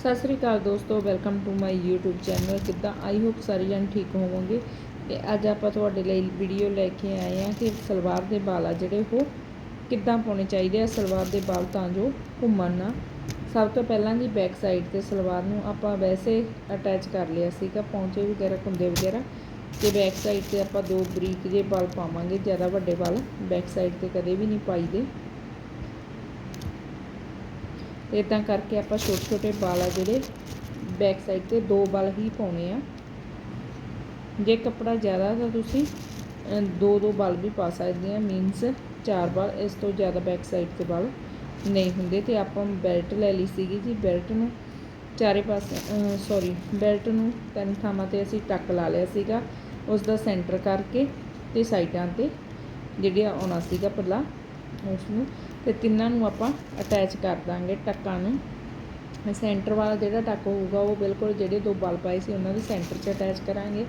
ਸਤਿ ਸ੍ਰੀ ਅਕਾਲ ਦੋਸਤੋ welcome to my YouTube channel ਕਿੱਦਾਂ? ਆਈ ਹੋਪ ਸਾਰੇ ਜਣ ਠੀਕ ਹੋਵੋਗੇ। ਤੇ ਅੱਜ ਆਪਾਂ ਤੁਹਾਡੇ ਲਈ ਵੀਡੀਓ ਲੈ ਕੇ ਆਏ ਆ ਕਿ ਸਲਵਾਰ ਦੇ ਬਾਲ ਆ ਜਿਹੜੇ, ਉਹ ਕਿੱਦਾਂ ਪਾਉਣੇ ਚਾਹੀਦੇ ਆ ਸਲਵਾਰ ਦੇ ਵਾਲ ਤਾਂ ਜੋ ਘੁੰਮਣ ਨਾ। ਸਭ ਤੋਂ ਪਹਿਲਾਂ ਜੀ ਬੈਕ ਸਾਈਡ ਤੇ ਸਲਵਾਰ ਨੂੰ ਆਪਾਂ ਵੈਸੇ ਅਟੈਚ ਕਰ ਲਿਆ ਸੀਗਾ, ਪੌਂਚੇ ਵਗੈਰਾ ਕੁੰਦੇ ਵਗੈਰਾ। ਤੇ ਬੈਕ ਸਾਈਡ ਤੇ ਆਪਾਂ ਦੋ ਬਰੀਕ ਜੇ ਵਾਲ ਪਾਵਾਂਗੇ, ਜ਼ਿਆਦਾ ਵੱਡੇ ਵਾਲ ਬੈਕ ਸਾਈਡ ਤੇ ਕਦੇ ਵੀ ਨਹੀਂ ਪਾਈਦੇ। ਇਦਾਂ ਕਰਕੇ ਆਪਾਂ ਛੋਟੇ ਛੋਟੇ ਵਾਲ ਆ ਜਿਹੜੇ ਬੈਕ ਸਾਈਡ ਤੇ ਦੋ ਵਾਲ ਹੀ ਪਾਉਣੇ ਆ। ਜੇ ਕੱਪੜਾ ਜ਼ਿਆਦਾ ਤਾਂ ਤੁਸੀਂ ਦੋ ਦੋ ਵਾਲ ਵੀ ਪਾ ਸਕਦੇ ਆ। ਮੀਨਸ ਚਾਰ ਵਾਲ ਇਸ ਤੋਂ ਜ਼ਿਆਦਾ ਬੈਕ ਸਾਈਡ ਤੇ ਵਾਲ ਨਹੀਂ ਹੁੰਦੇ। ਤੇ ਆਪਾਂ ਬੈਲਟ ਲੈ ਲਈ ਸੀਗੀ ਜੀ। ਬੈਲਟ ਨੂੰ ਚਾਰੇ ਪਾਸੇ ਸੌਰੀ ਬੈਲਟ ਨੂੰ ਤਿੰਨ ਥਾਵਾਂ ਤੇ ਅਸੀਂ ਟੱਕ ਲਾ ਲਿਆ ਸੀਗਾ। ਉਸ ਦਾ ਸੈਂਟਰ ਕਰਕੇ ਤੇ ਸਾਈਡਾਂ ਤੇ ਜਿਹੜੀ ਆਉਣਾ ਸੀਗਾ ਪੱਲਾ ਉਸ ਨੂੰ ਤੇ ਤਿੰਨਾਂ ਨੂੰ ਆਪਾਂ ਅਟੈਚ ਕਰ ਦਾਂਗੇ ਟੱਕਾਂ ਨੂੰ। ਸੈਂਟਰ ਵਾਲਾ ਜਿਹੜਾ ਟੱਕ ਹੋਊਗਾ, ਉਹ ਬਿਲਕੁਲ ਜਿਹੜੇ ਦੋ ਬਲ ਪਾਏ ਸੀ, ਉਹਨਾਂ ਦੇ ਸੈਂਟਰ 'ਚ ਅਟੈਚ ਕਰਾਂਗੇ।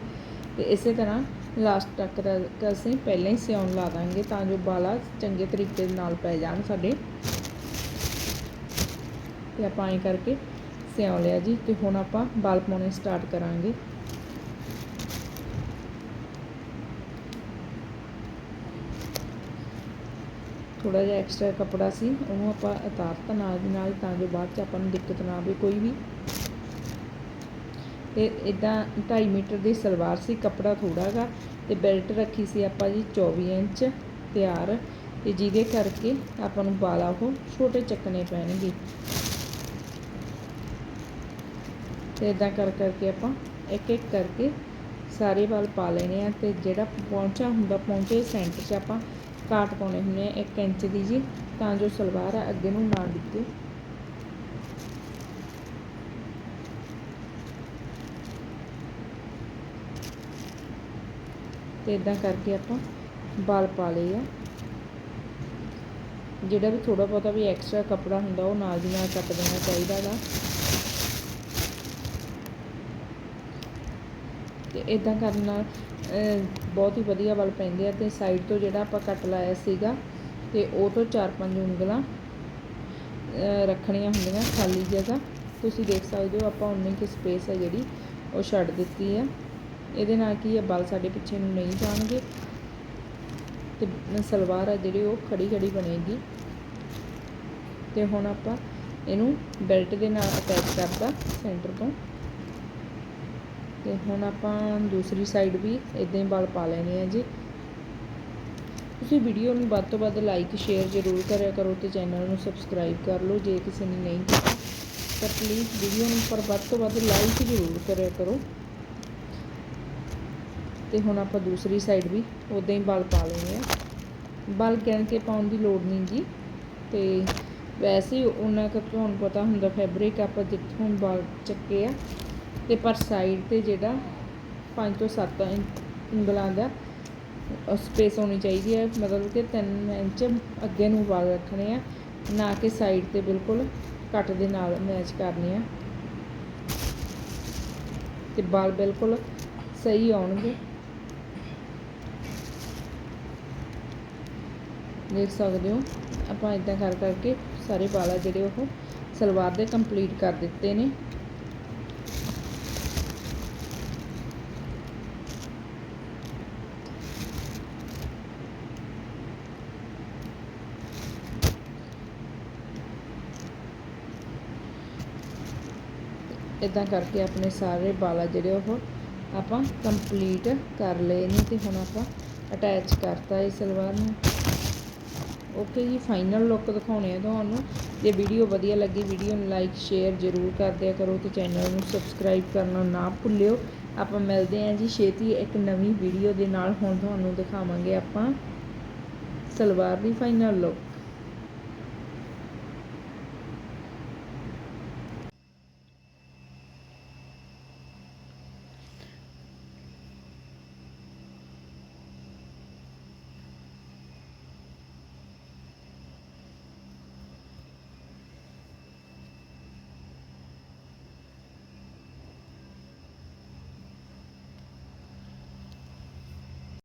ਤੇ ਇਸੇ ਤਰ੍ਹਾਂ ਲਾਸਟ ਤੱਕ ਦਾ ਅਸੀਂ ਪਹਿਲਾਂ ਹੀ ਸਿਉਣ ਲਾ ਦਾਂਗੇ ਤਾਂ ਜੋ ਬਾਲਾ ਚੰਗੇ ਤਰੀਕੇ ਦੇ ਨਾਲ ਪੈ ਜਾਣ ਸਾਡੇ। ਤੇ ਆਪਾਂ ਐਂ ਕਰਕੇ ਸਿਉਂ ਲਿਆ ਜੀ, ਤੇ ਹੁਣ ਆਪਾਂ ਬਾਲ ਪਾਉਣੇ ਸਟਾਰਟ ਕਰਾਂਗੇ। ਥੋੜਾ ਜਿਹਾ ਐਕਸਟਰਾ ਕੱਪੜਾ ਸੀ, ਉਹਨੂੰ ਆਪਾਂ ਉਤਾਰਤਾ ਨਾਲ ਦੀ ਨਾਲ ਤਾਂ ਜੋ ਬਾਅਦ ਚ ਆਪਾਂ ਨੂੰ ਦਿੱਕਤ ਨਾ ਆਵੇ ਕੋਈ ਵੀ। ਤੇ ਇਦਾਂ 2.5 ਮੀਟਰ ਦੀ ਸਲਵਾਰ ਸੀ, ਕੱਪੜਾ ਥੋੜਾ ਗਾ ਤੇ ਬੈਲਟ ਰੱਖੀ ਸੀ ਆਪਾਂ ਜੀ 24 ਇੰਚ ਤਿਆਰ ਤੇ ਜਿਹਦੇ ਕਰਕੇ ਆਪਾਂ ਨੂੰ ਵਾਲਾ ਉਹ ਛੋਟੇ ਚੱਕਣੇ ਪੈਣਗੇ। ਤੇ ਇਦਾਂ ਕਰ ਕਰਕੇ ਆਪਾਂ ਇੱਕ ਇੱਕ ਕਰਕੇ ਸਾਰੇ ਵਾਲ ਪਾ ਲੈਣੇ ਆ ਤੇ ਜਿਹੜਾ ਪੌਂਚਾ ਹੁੰਦਾ, ਪੌਂਚੇ ਸੈਂਟਰ 'ਚ ਆਪਾਂ ਕਾਟ ਪਾਉਣੇ ਹੁੰਦੇ ਆ 1 ਇੰਚ ਦੀ ਜੀ, ਤਾਂ ਜੋ ਸਲਵਾਰ ਆ, ਅੱਗੇ ਨੂੰ ਨਾ ਡਿੱਗੇ। ਤੇ ਇਦਾਂ ਕਰਕੇ ਆਪਾਂ ਬਾਲ ਪਾ ਲਏ ਆ। ਜਿਹੜਾ ਵੀ ਥੋੜਾ ਬਹੁਤਾ ਵੀ ਐਕਸਟਰਾ ਕੱਪੜਾ ਹੁੰਦਾ, ਉਹ ਨਾਲ ਦੀ ਨਾਲ ਕੱਟ ਦੇਣਾ ਚਾਹੀਦਾ ਵਾ। ਅਤੇ ਇੱਦਾਂ ਕਰਨ ਨਾਲ ਬਹੁਤ ਹੀ ਵਧੀਆ ਵੱਲ ਪੈਂਦੇ ਆ ਅਤੇ ਸਾਈਡ ਤੋਂ ਜਿਹੜਾ ਆਪਾਂ ਕੱਟ ਲਾਇਆ ਸੀਗਾ ਅਤੇ ਉਹ ਤੋਂ 4-5 ਉਂਗਲਾਂ ਰੱਖਣੀਆਂ ਹੁੰਦੀਆਂ ਖਾਲੀ ਜਗ੍ਹਾ। ਤੁਸੀਂ ਦੇਖ ਸਕਦੇ ਹੋ ਆਪਾਂ ਉਨੀ ਕਿ ਸਪੇਸ ਹੈ ਜਿਹੜੀ, ਉਹ ਛੱਡ ਦਿੱਤੀ ਆ। ਇਹਦੇ ਨਾਲ ਕੀ ਹੈ ਬਲ ਸਾਡੇ ਪਿੱਛੇ ਨੂੰ ਨਹੀਂ ਜਾਣਗੇ। ਤੇ ਸਲਵਾਰ ਆ ਜਿਹੜੀ, ਉਹ ਖੜੀ ਖੜੀ ਬਣੇਗੀ। ਤੇ ਹੁਣ ਆਪਾਂ ਇਹਨੂੰ ਬੈਲਟ ਦੇ ਨਾਲ ਅਟੈਚ ਕਰਤਾ ਸੈਂਟਰ ਤੋਂ। ਤੇ ਹੁਣ ਆਪਾਂ ਦੂਸਰੀ ਸਾਈਡ ਵੀ ਇਦਾਂ ਹੀ ਵਾਲ ਪਾ ਲੈਣੇ ਆ ਜੀ। ਤੁਸੀਂ ਵੀਡੀਓ ਨੂੰ ਵੱਧ ਤੋਂ ਵੱਧ ਲਾਈਕ ਸ਼ੇਅਰ ਜ਼ਰੂਰ ਕਰਿਆ ਕਰੋ ਤੇ ਚੈਨਲ ਨੂੰ ਸਬਸਕ੍ਰਾਈਬ ਕਰ ਲਓ ਜੇ ਕਿਸੇ ਨੇ ਨਹੀਂ ਕੀਤਾ, ਤਾਂ ਪਲੀਜ਼ ਵੀਡੀਓ ਨੂੰ ਪਰ ਵੱਧ ਤੋਂ ਵੱਧ ਲਾਈਕ ਜ਼ਰੂਰ ਕਰਿਆ ਕਰੋ। ਤੇ ਹੁਣ ਆਪਾਂ ਦੂਸਰੀ ਸਾਈਡ ਵੀ ਉਦਾਂ ਹੀ ਵਾਲ ਪਾ ਲੈਣੇ ਆ। ਵਾਲ ਗਿਣ ਕੇ ਪਾਉਣ ਦੀ ਲੋੜ ਨਹੀਂ ਜੀ। ਤੇ ਵੈਸੇ ਹੀ ਉਹਨਾਂ ਕੁ ਤੁਹਾਨੂੰ ਪਤਾ ਹੁੰਦਾ ਫੈਬਰਿਕ ਆਪਾਂ ਜਿੱਥੋਂ ਵਾਲ ਚੱਕੇ ਆ ਤੇ ਪਰ ਸਾਈਡ ਤੇ ਜਿਹੜਾ 5 ਤੋਂ 7 ਉਂਗਲਾਂ ਦਾ ਸਪੇਸ ਹੋਣੀ ਚਾਹੀਦੀ ਹੈ। ਮਤਲਬ ਕਿ 3 ਇੰਚ ਅੱਗੇ ਨੂੰ ਵਾਲ ਰੱਖਣੇ ਆ, ਨਾ ਕਿ ਸਾਈਡ ਤੇ ਬਿਲਕੁਲ ਕੱਟ ਦੇ ਨਾਲ ਮੈਚ ਕਰਨੇ ਆ। ਤੇ ਵਾਲ ਬਿਲਕੁਲ ਸਹੀ ਆਉਣਗੇ। ਦੇਖ ਸਕਦੇ ਹੋ, ਆਪਾਂ ਇਦਾਂ ਕਰ ਕਰਕੇ ਸਾਰੇ ਵਾਲ ਆ ਜਿਹੜੇ ਉਹ ਸਲਵਾਰ ਦੇ ਕੰਪਲੀਟ ਕਰ ਦਿੱਤੇ ਨੇ। ਇਦਾਂ ਕਰਕੇ ਆਪਣੇ ਸਾਰੇ ਵਾਲਾ ਜਿਹੜੇ ਉਹ ਆਪਾਂ ਕੰਪਲੀਟ ਕਰ ਲਏ ਨੇ ਤੇ ਹੁਣ ਆਪਾਂ ਅਟੈਚ ਕਰਤਾ ਇਹ ਸਲਵਾਰ ਨੂੰ। ਓਕੇ ਜੀ ਫਾਈਨਲ ਲੁੱਕ ਦਿਖਾਉਣੇ ਆ ਤੁਹਾਨੂੰ। ਜੇ ਵੀਡੀਓ ਵਧੀਆ ਲੱਗੀ ਵੀਡੀਓ ਨੂੰ ਲਾਈਕ ਸ਼ੇਅਰ ਜ਼ਰੂਰ ਕਰ ਦਿਆ ਕਰੋ ਤੇ ਚੈਨਲ ਨੂੰ ਸਬਸਕ੍ਰਾਈਬ ਕਰਨਾ ਨਾ ਭੁੱਲਿਓ। ਆਪਾਂ ਮਿਲਦੇ ਹਾਂ ਜੀ ਛੇਤੀ ਇੱਕ ਨਵੀਂ ਵੀਡੀਓ ਦੇ ਨਾਲ। ਹੁਣ ਤੁਹਾਨੂੰ ਦਿਖਾਵਾਂਗੇ ਆਪਾਂ ਸਲਵਾਰ ਦੀ ਫਾਈਨਲ ਲੁੱਕ